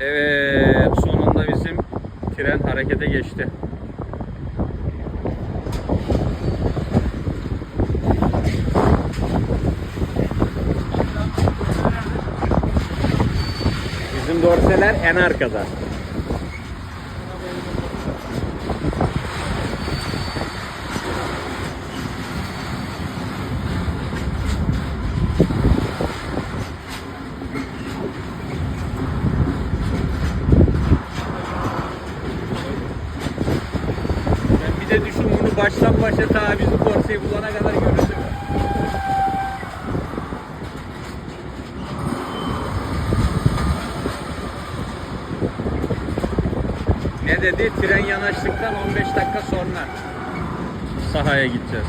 Evet, sonunda bizim tren harekete geçti. Bizim dorseler en arkada. Ben bir de düşün bunu baştan başa ta bizim dorseyi bulana kadar görürdüm. Ne dedi? Tren yanaştıktan 15 dakika sonra sahaya gideceğiz.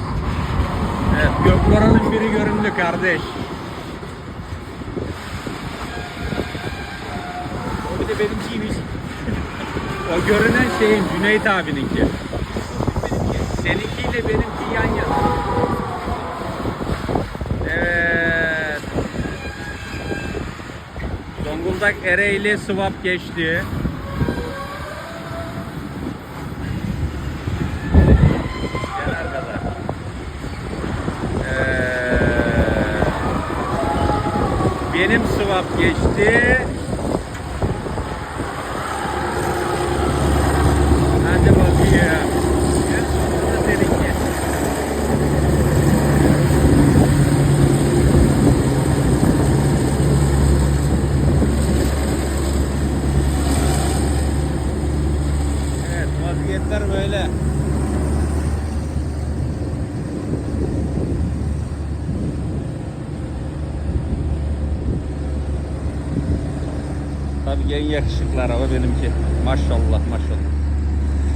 Evet, Gökboran'ın biri göründü kardeş. O bir de benimkiymiş. o görünen şeyin Cüneyt abininki. Seninkiyle benimki yan yana. Evet. Zonguldak Ereğli swap geçti. Ee, benim swap geçti. Hadi bakayım. En sonunda seninki. Vaziyetler böyle. Tabii en yakışıklı araba benimki. Maşallah maşallah.